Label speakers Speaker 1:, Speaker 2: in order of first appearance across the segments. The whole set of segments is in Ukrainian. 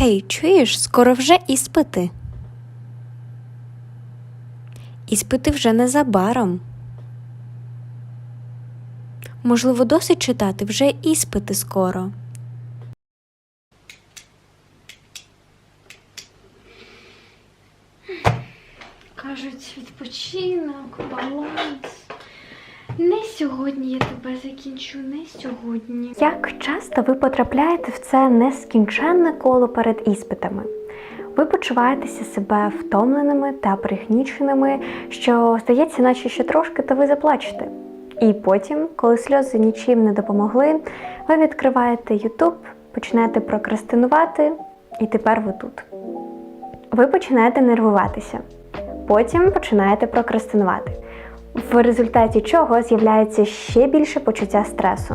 Speaker 1: Гей, чуєш, скоро вже іспити. Іспити вже незабаром. Можливо, досить читати вже іспити скоро.
Speaker 2: Кажуть, відпочинок, баланс. Не сьогодні я тебе закінчу, не сьогодні.
Speaker 3: Як часто ви потрапляєте в це нескінченне коло перед іспитами? Ви почуваєтеся себе втомленими та пригніченими, що здається, наче ще трошки, та ви заплачете. І потім, коли сльози нічим не допомогли, ви відкриваєте YouTube, починаєте прокрастинувати, і тепер ви тут. Ви починаєте нервуватися, потім починаєте прокрастинувати, в результаті чого з'являється ще більше почуття стресу.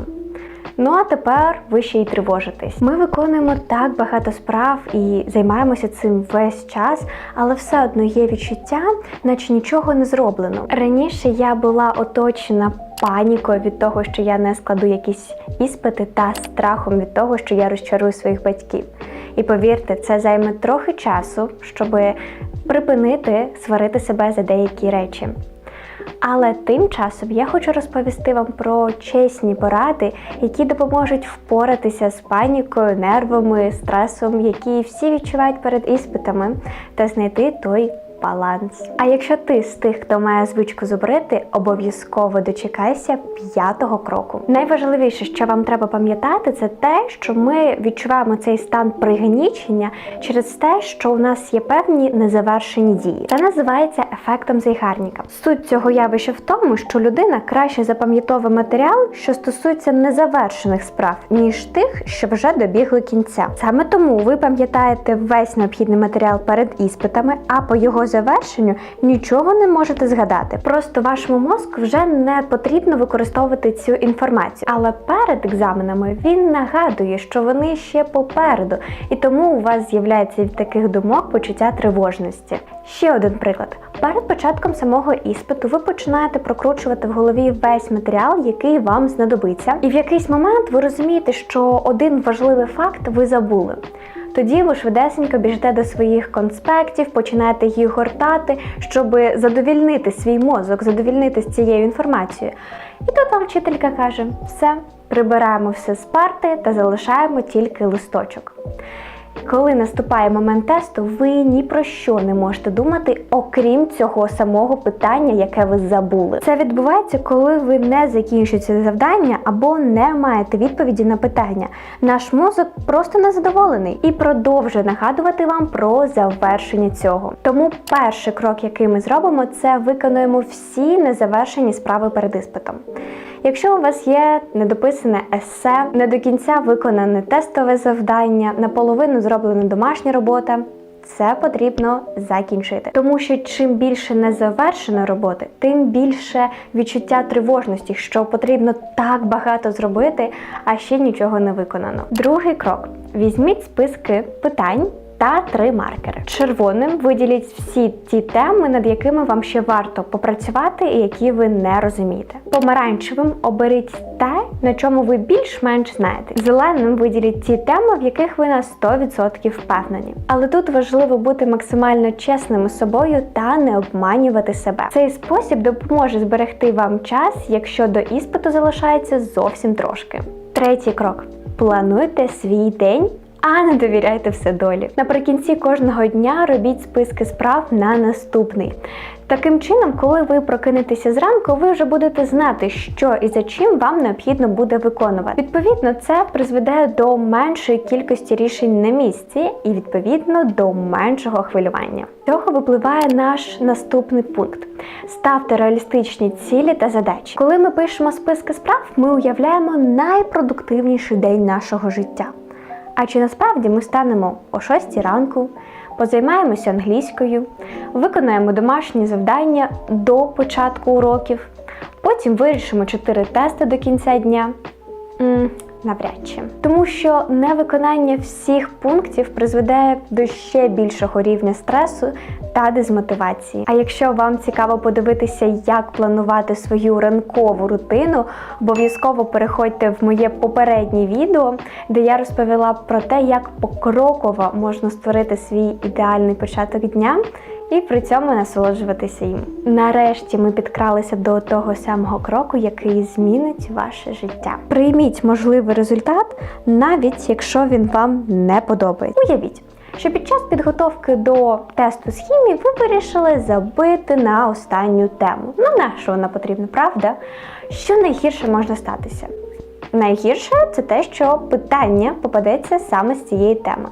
Speaker 3: Ну а тепер ви ще й тривожитесь. Ми виконуємо так багато справ і займаємося цим весь час, але все одно є відчуття, наче нічого не зроблено. Раніше я була оточена панікою від того, що я не складу якісь іспити, та страхом від того, що я розчарую своїх батьків. І повірте, це займе трохи часу, щоб припинити сварити себе за деякі речі. Але тим часом я хочу розповісти вам про чесні поради, які допоможуть впоратися з панікою, нервами, стресом, які всі відчувають перед іспитами, та знайти той баланс. А якщо ти з тих, хто має звичку зубрити, обов'язково дочекайся п'ятого кроку. Найважливіше, що вам треба пам'ятати, це те, що ми відчуваємо цей стан пригнічення через те, що у нас є певні незавершені дії. Це називається ефектом зайгарника. Суть цього явища в тому, що людина краще запам'ятовує матеріал, що стосується незавершених справ, ніж тих, що вже добігли кінця. Саме тому ви пам'ятаєте весь необхідний матеріал перед іспитами, а по його завершенню нічого не можете згадати. Просто вашому мозку вже не потрібно використовувати цю інформацію. Але перед екзаменами він нагадує, що вони ще попереду, і тому у вас з'являється від таких думок почуття тривожності. Ще один приклад. Перед початком самого іспиту ви починаєте прокручувати в голові весь матеріал, який вам знадобиться, і в якийсь момент ви розумієте, що один важливий факт ви забули. Тоді ви швидесенько біжите до своїх конспектів, починаєте їх гортати, щоб задовільнити свій мозок, задовільнити з цією інформацією. І тут вам вчителька каже: все, прибираємо все з парти та залишаємо тільки листочок. Коли наступає момент тесту, ви ні про що не можете думати, окрім цього самого питання, яке ви забули. Це відбувається, коли ви не закінчуєте завдання або не маєте відповіді на питання. Наш мозок просто незадоволений і продовжує нагадувати вам про завершення цього. Тому перший крок, який ми зробимо, це виконуємо всі незавершені справи перед іспитом. Якщо у вас є недописане есе, не до кінця виконане тестове завдання, наполовину зроблена домашня робота. Це потрібно закінчити, тому що чим більше незавершено роботи, тим більше відчуття тривожності, що потрібно так багато зробити, а ще нічого не виконано. Другий крок: візьміть списки питань. Та три маркери. Червоним виділіть всі ті теми, над якими вам ще варто попрацювати і які ви не розумієте. Помаранчевим оберіть те, на чому ви більш-менш знаєте. Зеленим виділіть ті теми, в яких ви на 100% впевнені. Але тут важливо бути максимально чесним із собою та не обманювати себе. Цей спосіб допоможе зберегти вам час, якщо до іспиту залишається зовсім трошки. Третій крок: плануйте свій день а не довіряйте все долі. Наприкінці кожного дня робіть списки справ на наступний. Таким чином, коли ви прокинетеся зранку, ви вже будете знати, що і за чим вам необхідно буде виконувати. Відповідно, це призведе до меншої кількості рішень на місці і відповідно до меншого хвилювання. Цього випливає наш наступний пункт: ставте реалістичні цілі та задачі. Коли ми пишемо списки справ, ми уявляємо найпродуктивніший день нашого життя. А чи насправді ми станемо о 6 ранку, позаймаємося англійською, виконаємо домашні завдання до початку уроків, потім вирішимо 4 тести до кінця дня? Навряд чи. Тому що невиконання всіх пунктів призведе до ще більшого рівня стресу та дезмотивації. А якщо вам цікаво подивитися, як планувати свою ранкову рутину, обов'язково переходьте в моє попереднє відео, де я розповіла про те, як покроково можна створити свій ідеальний початок дня і при цьому насолоджуватися їм. Нарешті ми підкралися до того самого кроку, який змінить ваше життя. Прийміть можливий результат, навіть якщо він вам не подобається. Уявіть. Що під час підготовки до тесту з хімії ви вирішили забити на останню тему. Ну на що вона потрібна, правда? Що найгірше можна статися? Найгірше це те, що питання попадеться саме з цієї теми.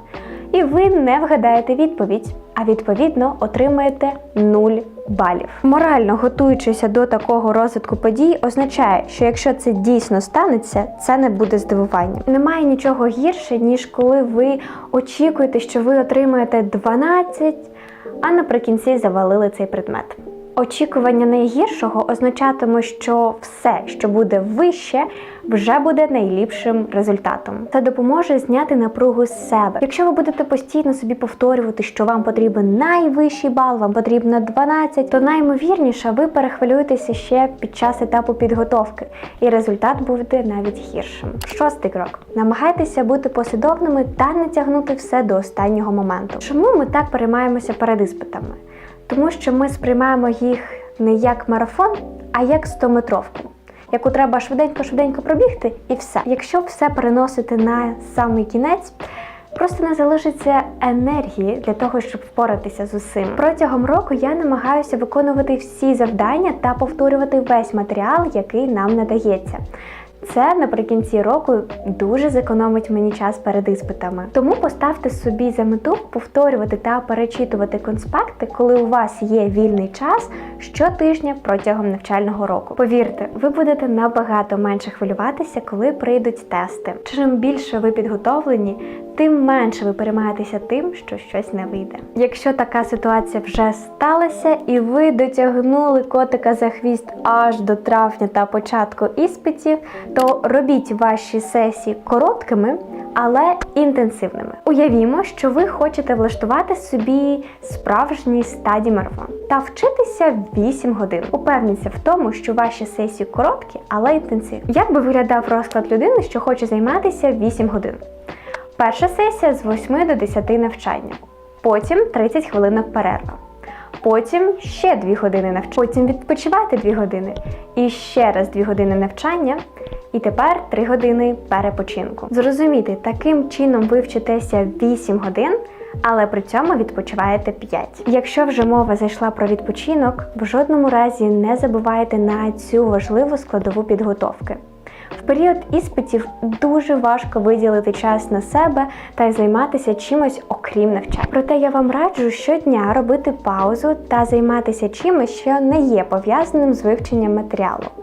Speaker 3: І ви не вгадаєте відповідь, а відповідно отримаєте 0 балів. Морально готуючися до такого розвитку подій, означає, що якщо це дійсно станеться, це не буде здивуванням. Немає нічого гірше, ніж коли ви очікуєте, що ви отримаєте 12, а наприкінці завалили цей предмет. Очікування найгіршого означатиме, що все, що буде вище, вже буде найліпшим результатом. Це допоможе зняти напругу з себе. Якщо ви будете постійно собі повторювати, що вам потрібен найвищий бал, вам потрібно 12, то наймовірніше ви перехвилюєтеся ще під час етапу підготовки, і результат буде навіть гіршим. Шостий крок: намагайтеся бути послідовними та не тягнути все до останнього моменту. Чому ми так переймаємося перед іспитами? Тому що ми сприймаємо їх не як марафон, а як 100-метровку, яку треба швиденько-швиденько пробігти, і все. Якщо все переносити на самий кінець, просто не залишиться енергії для того, щоб впоратися з усім. Протягом року я намагаюся виконувати всі завдання та повторювати весь матеріал, який нам надається. Це наприкінці року дуже зекономить мені час перед іспитами. Тому поставте собі за мету повторювати та перечитувати конспекти, коли у вас є вільний час щотижня протягом навчального року. Повірте, ви будете набагато менше хвилюватися, коли прийдуть тести. Чим більше ви підготовлені, тим менше ви переймаєтеся тим, що щось не вийде. Якщо така ситуація вже сталася, і ви дотягнули котика за хвіст аж до травня та початку іспитів, то робіть ваші сесії короткими. Але інтенсивними. Уявімо, що ви хочете влаштувати собі справжній стаді марафон та вчитися 8 годин. Упевніться в тому, що ваші сесії короткі, але інтенсивні. Як би виглядав розклад людини, що хоче займатися 8 годин? Перша сесія з 8 до 10 навчання, потім 30 хвилинок перерва. Потім ще 2 години навчання. Потім відпочивайте 2 години. І ще раз 2 години навчання. І тепер 3 години перепочинку. Зрозумійте, таким чином ви вчитеся 8 годин, але при цьому відпочиваєте 5. Якщо вже мова зайшла про відпочинок, в жодному разі не забувайте на цю важливу складову підготовки. В період іспитів дуже важко виділити час на себе та й займатися чимось окрім навчання. Проте я вам раджу щодня робити паузу та займатися чимось, що не є пов'язаним з вивченням матеріалу.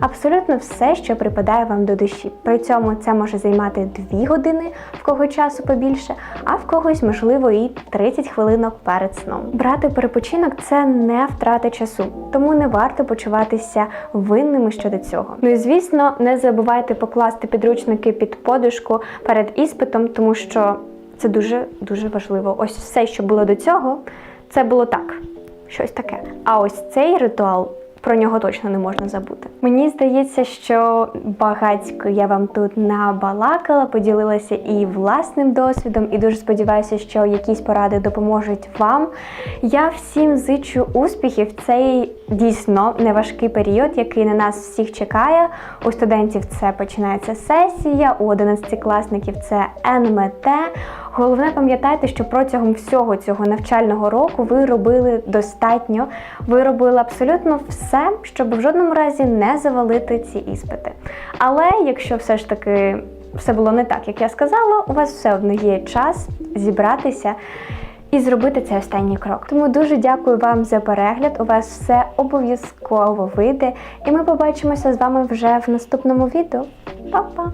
Speaker 3: Абсолютно все, що припадає вам до душі. При цьому це може займати 2 години, в кого часу побільше, а в когось, можливо, і 30 хвилинок перед сном. Брати перепочинок це не втрата часу, тому не варто почуватися винними щодо цього. Ну і звісно, не забувайте покласти підручники під подушку перед іспитом, тому що це дуже дуже важливо. Ось все, що було до цього, це було так, щось таке. А ось цей ритуал. Про нього точно не можна забути. Мені здається, що багатько я вам тут набалакала, поділилася і власним досвідом, і дуже сподіваюся, що якісь поради допоможуть вам. Я всім зичу успіхів цей дійсно неважкий період, який на нас всіх чекає. У студентів це починається сесія, у 11-класників це НМТ. Головне, пам'ятайте, що протягом всього цього навчального року ви робили достатньо, ви робили абсолютно все, щоб в жодному разі не завалити ці іспити. Але якщо все ж таки все було не так, як я сказала, у вас все одно є час зібратися. І зробити цей останній крок. Тому дуже дякую вам за перегляд. У вас все обов'язково вийде. І ми побачимося з вами вже в наступному відео. Па-па!